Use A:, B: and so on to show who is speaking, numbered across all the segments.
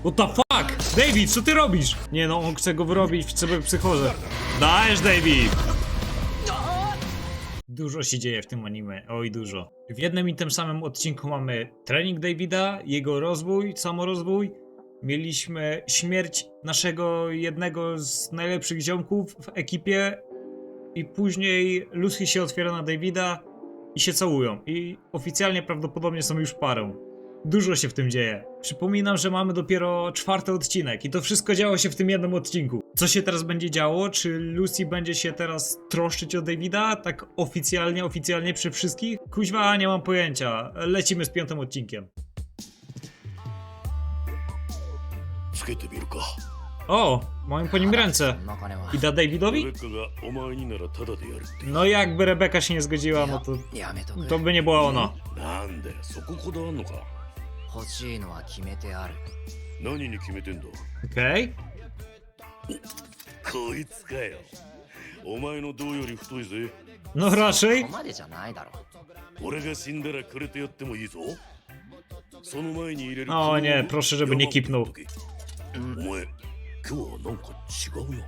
A: What the fuck? David, co ty robisz? Nie no, on chce go wyrobić w cyberpsychozę. Dajesz, David! Dużo się dzieje w tym anime, oj dużo. W jednym i tym samym odcinku mamy trening Davida, jego rozwój, samorozwój. Mieliśmy śmierć naszego jednego z najlepszych ziomków w ekipie i później Lucy się otwiera na Davida i się całują. I oficjalnie prawdopodobnie są już parą. Dużo się w tym dzieje. Przypominam, że mamy dopiero czwarty odcinek i to wszystko działo się w tym jednym odcinku. Co się teraz będzie działo? Czy Lucy będzie się teraz troszczyć o Davida? Tak oficjalnie, oficjalnie przy wszystkich? Kuźwa, nie mam pojęcia. Lecimy z piątym odcinkiem.
B: つけてみるか
A: O, mam po nim ręce.
C: そんな金は
A: I da
B: レベ
A: Davidowi?
B: ッカがお前にならタダでやるって
A: No jakby Rebeka się nie zgodziła, no to,
C: やめとく
A: to by nie była ona.
B: なんだよそここだわんのか
C: 欲しいのは決めてある。
B: 何に決めてんだ
A: ？Okej?
B: こいつかよ。お前の胴より太いぜ。
A: No
C: そ
A: raczej.
C: こまでじゃないだろ。
B: 俺が死んだらくれてやってもいいぞ。その前に入れる
A: O nie, proszę, żeby nie kipnął.
B: お前今日はなんか違うな。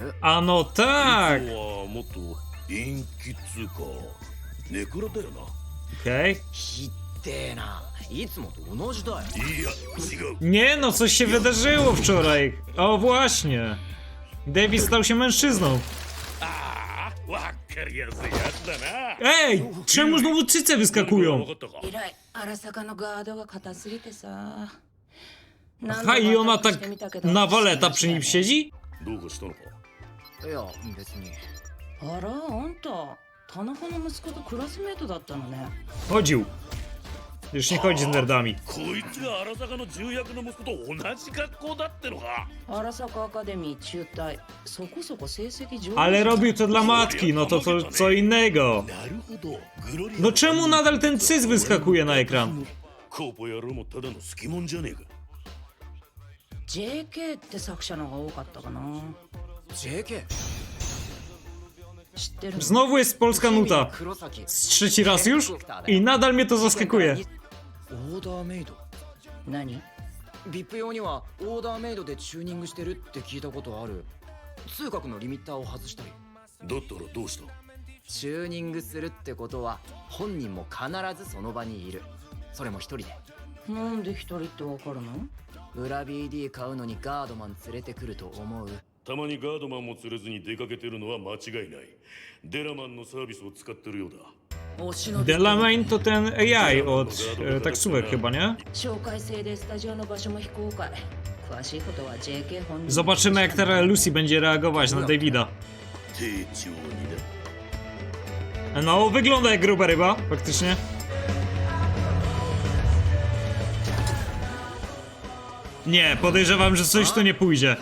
C: え
A: A no tak!
B: 今日はもっと陰気っつうか。ネクラだよな。
A: Okej.
C: ひっ てえないつもと同じだよ
B: いや違う
A: Nie no, coś się wydarzyło wczoraj. O właśnie. David stał się mężczyzną.
B: ああわかりやすいやつだな
A: Ej, czemu znowu cyce
B: わ
A: wyskakują?
B: かったか
D: えらい荒坂のガードが硬すぎてさ
A: A i ona tak na waleta przy nim siedzi?
B: どうかしたのか
C: いや別に
D: あらあんた田中の息子とクラスメートだったのね
A: Chodził. Już nie chodzi z nerdami.
B: こいつが荒坂の重役の息子と同じ学校だってのか
D: 荒坂アカデミー中退そこそこ成績上
A: Ale robił to dla matki, no to to co innego.
B: なるほどグロリア
A: No czemu nadal ten cyc wyskakuje na ekran?
B: コーポ野郎もただの好きもんじゃねえか
D: JK って作者の方が多かったかな
C: JK
D: 知ってるの
A: Znowu jest polska nuta.
C: 黒崎
A: Z trzeci raz już? I nadal mnie to zaskakuje.
C: オーダーメイド。
D: 何
C: ？VIP 用にはオーダーメイドでチューニングしてるって聞いたことある。通覚のリミッターを外したり。
B: だったらどうした？
C: チューニングするってことは本人も必ずその場にいる。それも一人で。
D: なんで一人ってわかるの
C: 裏 BD 買うのにガードマン連れてくると思う。
B: たまにガードマンも連れずに出かけてるのは間違いない。デラマンのサービスを使ってるようだ
A: Delamain to ten AI od e, taksówek chyba, nie? Zobaczymy jak teraz Lucy będzie reagować na Davida. No, wygląda jak gruba ryba, faktycznie. Nie, podejrzewam, że coś tu nie pójdzie.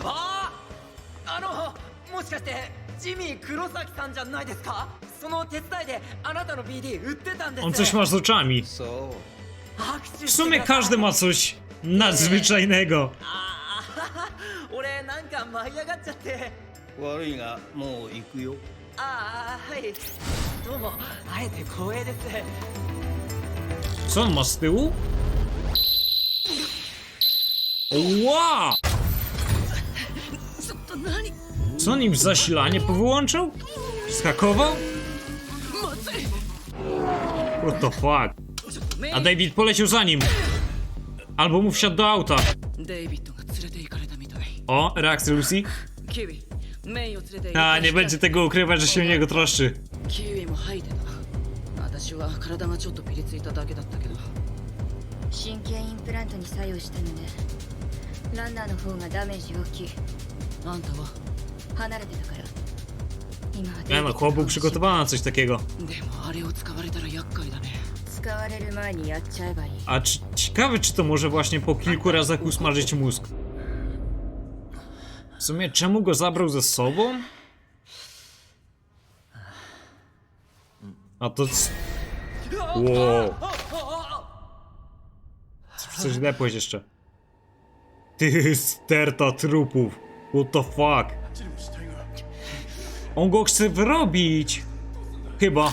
C: あああのもしかしてジミー黒崎さんじゃないですかその手伝いであなたの BD 売ってたんです
A: On coś ma z oczami.
C: 握手
A: W sumie każdy ma coś nadzwyczajnego.
C: ああ俺なんか舞い上がっちゃって
E: 悪いがもう行くよ
C: ああはいどうも会えて光栄です
A: Co on ma z tyłu? Ła!
D: ちょっと何
A: Co on im zasilanie powyłączał? Skakował? What the fuck? A David polecił za nim. Albo mu wsiadł do auta. O, reakcja Lucy. A, nie będzie tego ukrywać, że się o niego troszczy.
F: Kiwi
A: Nie no, chłop był przygotowany na coś takiego.
D: でもあれを使われたら厄介だね
F: 使われる前にやっちゃえばいい
A: A czy, ciekawe, czy to może właśnie po kilku razach usmażyć mózg. W sumie, czemu go zabrał ze sobą? A to... c- Wow. Coś źle pójść jeszcze. Ty sterta trupów. What the fuck? On go chce wyrobić, Chyba.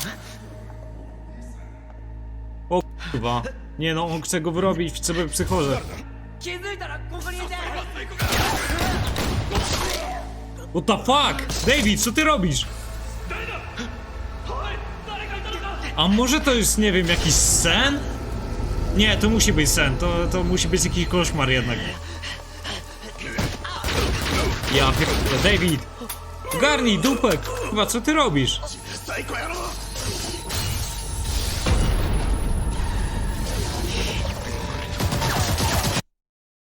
A: O chyba. Nie no, on chce go wyrobić w
C: CB psychorze.
A: What the fuck? David, co ty robisz? A może to jest, nie wiem, jakiś sen? Nie, to musi być sen, to, to musi być jakiś koszmar jednak. Ja pierdolę, David! Garnij dupek! Chyba, co ty robisz?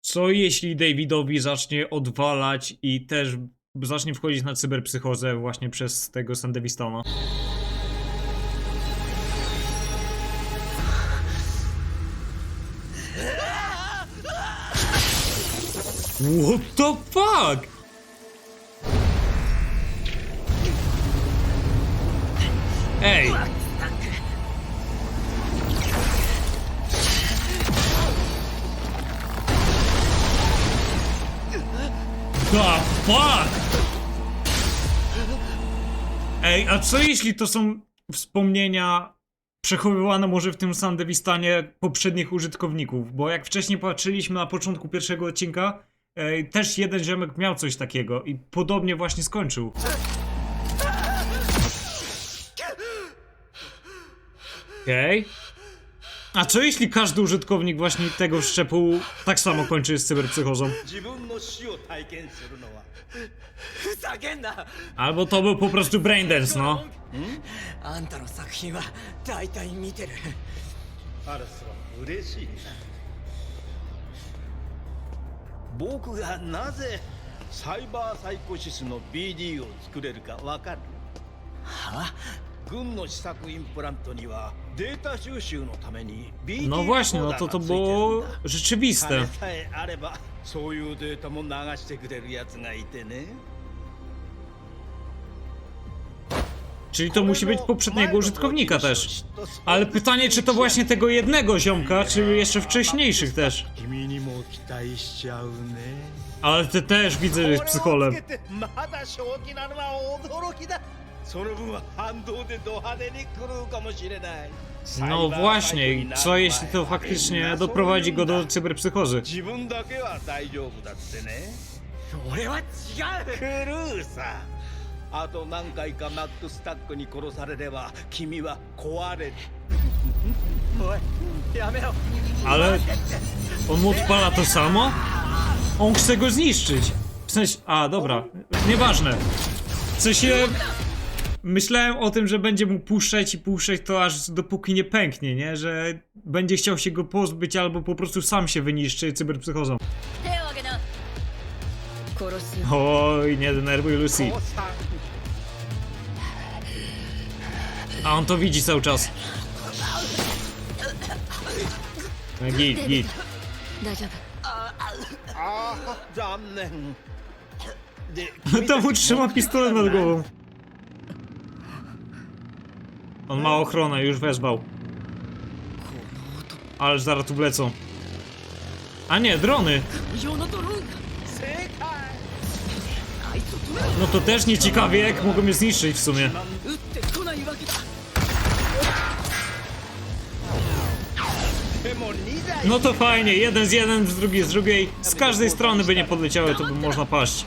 A: Co jeśli Davidowi zacznie odwalać i też zacznie wchodzić na cyberpsychozę właśnie przez tego Sandevistona? What the fuck? Ej! The fuck? Ej, a co jeśli to są wspomnienia przechowywane może w tym Sandewistanie poprzednich użytkowników? Bo jak wcześniej patrzyliśmy na początku pierwszego odcinka, ej, też jeden ziomek miał coś takiego i podobnie właśnie skończył. Okej. A co jeśli każdy użytkownik właśnie tego szczepu tak samo kończy z cyberpsychozą?
E: 自分の死を体験するのは
C: ふざけんな
A: Albo to był po prostu braindance, no.
C: あんたの作品は大体見てる
E: あらそう嬉しいな僕がなぜサイバーサイコシスの BD を作れるかわかる
C: は
E: 軍の試作インプラントにはデータ収集のために BD
A: No właśnie,
E: コー
A: no
E: ダー
A: to
E: が
A: to
E: ついてるん
A: było
E: だ
A: rzeczywiste.
E: 金さえあればそういうデータも流してくれるやつがいてね
A: Czyli to musi być poprzedniego użytkownika też. Ale pytanie, czy to właśnie tego jednego ziomka, czy jeszcze wcześniejszych też.
E: 君にも期待しちゃうね
A: Ale ty też widzę, że jest psycholem.
E: まだ正気なのは驚きだ その分は反動でド派手に狂うかもしれない
A: No właśnie, co jeśli to faktycznie doprowadzi go do cyberpsychozy?
E: 自分だけは大丈夫だってね
C: 俺は違う
E: クルーさあと何回かマックスタックに殺されれば君は壊れる
C: おいやめろ
A: Ale on mu odpala to samo? On chce go zniszczyć. W sensie, a dobra, nieważne. W sensie, myślałem o tym, że będzie mu puszczać i puszczać to aż dopóki nie pęknie, nie? Że będzie chciał się go pozbyć albo po prostu sam się wyniszczy cyberpsychozą. Oj, nie denerwuj Lucy. A on to widzi cały czas. No, git, git. To mu trzyma pistolet nad głową. On ma ochronę, już wezwał. Ależ zaraz tu wlecą. A nie, drony! No to też nie ciekawie, jak mogą mnie zniszczyć w sumie. No to fajnie, jeden z jeden, z drugiej z drugiej. Z każdej strony by nie podleciały, to by można paść.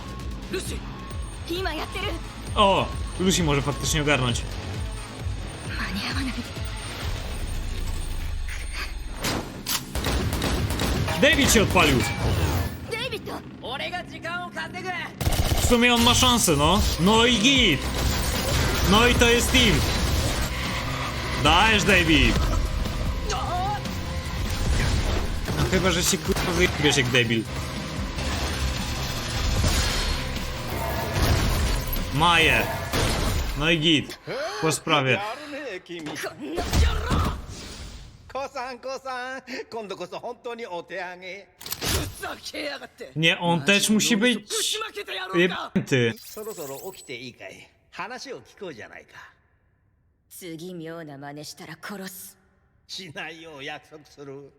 A: O, Lucy może faktycznie ogarnąć.
F: 間に合わない
A: David się odpalił.
F: デイビッド
C: 俺が時間を稼ぐ
A: W sumie on ma szansę, no. No i git. No i to jest team. Dajesz, David. No chyba, że się kurwa wyjebiesz jak debil. Maje. No i git. Po sprawie.
E: 君。
F: こんな野郎
E: 子さん子さん今度こそ本当にお手上げ
D: ふざけやがって
A: Nie, on też musi
D: ぶ
A: być
D: ちまけて
E: そろ。そろ。起きていいかい話を聞こうじゃないか
F: 次妙な真似したら殺す
E: しないよう約束する
B: よ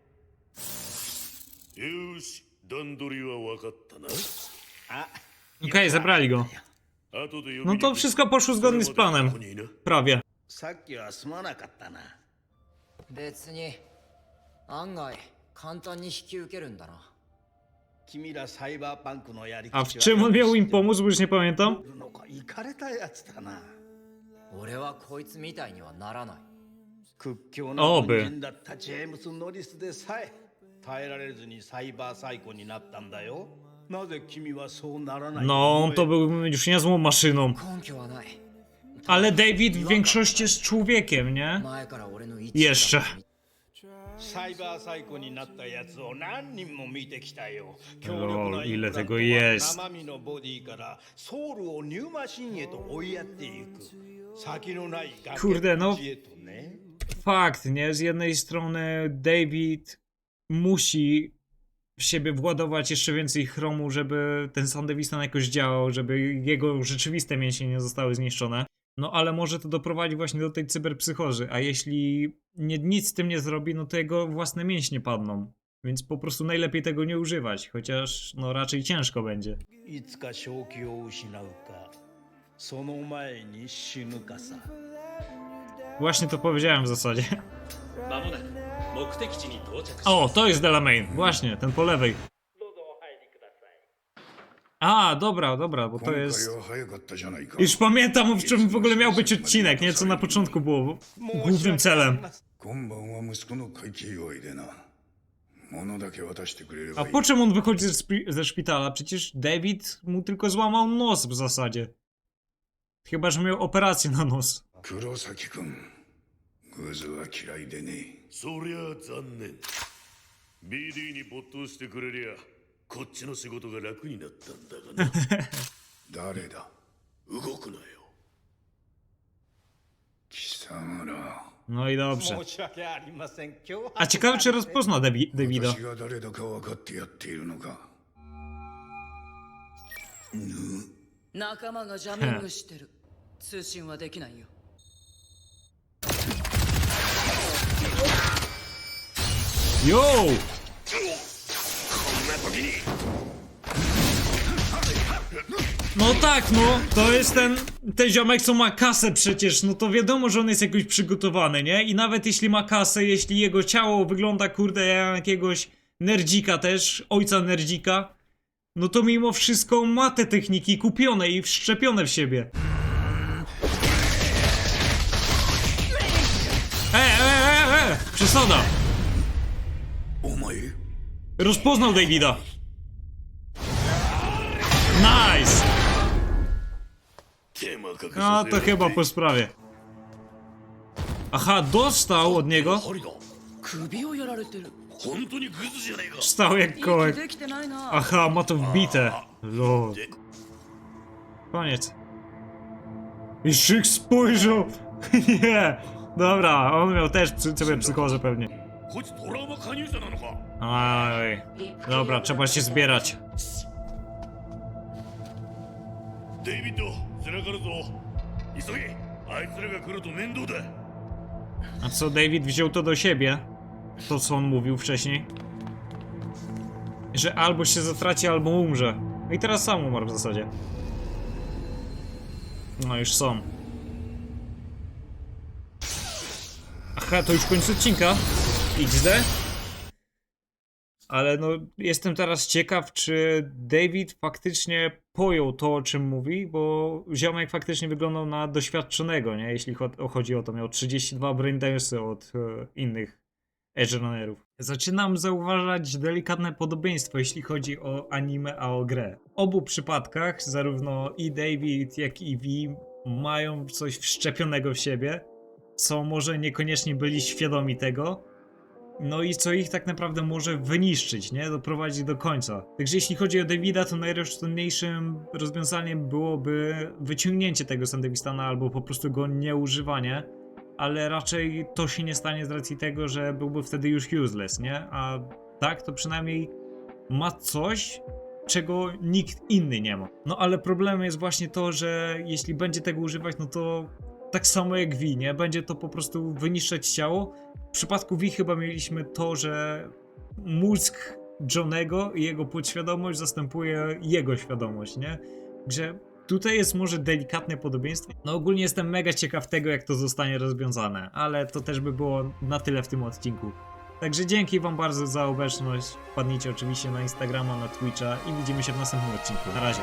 B: し段取りは分かったな
E: あ
A: Okej, zabrali go. No to wszystko poszło zgodnie z planem. Prawie.
E: さっきはすまなかったな
C: 別に案外簡単に引き受けるんだな
E: 君らサイバーパンクのやり
A: A w
E: 口
A: czym on miał im pomóc, bo już nie pamiętam?
E: るのか行かれたやつだな
C: 俺はこいつみたいにはならない
E: 屈強
A: お
E: な
A: うべ
E: 軍人だったジェームス・ノリスでさえ耐えられずにサイバーサイコになったんだよなぜ君はそうならない
A: No, on to był już niezłą maszyną.
C: 根拠はない
A: Ale David w większości jest człowiekiem, nie?
C: 前から俺の位置
A: Jeszcze.
E: サイバーサイコになったやつを何人も見てきたよ
A: Lol,
E: イン
A: ile
E: プラン
A: tego
E: トは
A: jest.
E: 生身のボディからソウルをニューマシンへと追いやっていく先のない崖っ
A: Kurde, no.
E: ぷちへとね
A: Fakt, nie? Z jednej strony David musi w siebie władować jeszcze więcej chromu, żeby ten Sandevistan jakoś działał, żeby jego rzeczywiste mięśnie nie zostały zniszczone. no ale może to doprowadzi właśnie do tej cyberpsychozy, a jeśli nie, nic z tym nie zrobi, no to jego własne mięśnie padną. Więc po prostu najlepiej tego nie używać, chociaż no raczej ciężko będzie. Właśnie to powiedziałem w zasadzie. O, to jest Delamain, właśnie, ten po lewej. A, dobra, dobra, bo to
G: 今回
A: jest...
G: は早かったじゃないか
A: Już pamiętam, w czym w ogóle miał być odcinek, nie? Co na początku było głównym celem.
G: 今晩は息子の会期祝いでな物だけ渡してくれれ
A: A
G: ばいい
A: po czym on wychodzi ze, szpi- ze szpitala? Przecież David mu tylko złamał nos w zasadzie. Chyba, że miał operację na nos.
G: 黒崎君グズは嫌いでね
B: そりゃあ残念 BD に没頭してくれりゃ こっちの仕事が楽になったんだがな。
G: 誰だ？
B: 動くなよ。
G: 貴様ら。
A: ノイドオ
E: 申し訳ありません。
G: あ違うチェ
D: 仲間がジャミングしてる。通信はできないよ。
A: YO! No tak, no, to jest ten, ten ziomek, co ma kasę przecież, no to wiadomo, że on jest jakoś przygotowany, nie? I nawet jeśli ma kasę, jeśli jego ciało wygląda, kurde, jak jakiegoś nerdzika też, ojca nerdzika, no to mimo wszystko ma te techniki kupione i wszczepione w siebie. E, e, e, e, przesada! Rozpoznał Davida. Nice! No to chyba po sprawie. Aha, dostał od niego. Stał jak kołek. Aha, ma to wbite. Lol. Koniec. I Szyk spojrzał! Nie! Dobra, on miał też sobie psychozę pewnie. Aj, dobra, trzeba się zbierać.
B: David, a.
A: A co, David wziął to do siebie? To, co on mówił wcześniej? Że albo się zatraci, albo umrze. No I teraz sam umarł w zasadzie. No, już są. Aha, to już koniec odcinka. XD. Ale no, jestem teraz ciekaw, czy David faktycznie pojął to, o czym mówi, bo ziomek faktycznie wyglądał na doświadczonego, nie? Jeśli cho- chodzi o to, miał 32 braindensy od e, innych Edge Runnerów. Zaczynam zauważać delikatne podobieństwo, jeśli chodzi o anime, a o grę. W obu przypadkach, zarówno i David, jak i Vi mają coś wszczepionego w siebie, co może niekoniecznie byli świadomi tego, no i co ich tak naprawdę może wyniszczyć, nie? Doprowadzić do końca. Także jeśli chodzi o Davida, to najrozsądniejszym rozwiązaniem byłoby wyciągnięcie tego Sandewistana albo po prostu go nieużywanie, ale raczej to się nie stanie z racji tego, że byłby wtedy już useless, nie? A tak, to przynajmniej ma coś, czego nikt inny nie ma. No ale problemem jest właśnie to, że jeśli będzie tego używać, no to tak samo jak Vi, nie? Będzie to po prostu wyniszczać ciało. W przypadku Vi chyba mieliśmy to, że mózg Johnego i jego podświadomość zastępuje jego świadomość, nie? Że tutaj jest może delikatne podobieństwo. No ogólnie jestem mega ciekaw tego, jak to zostanie rozwiązane, ale to też by było na tyle w tym odcinku. Także dzięki wam bardzo za obecność. Wpadnijcie oczywiście na Instagrama, na Twitcha i widzimy się w następnym odcinku. Na razie.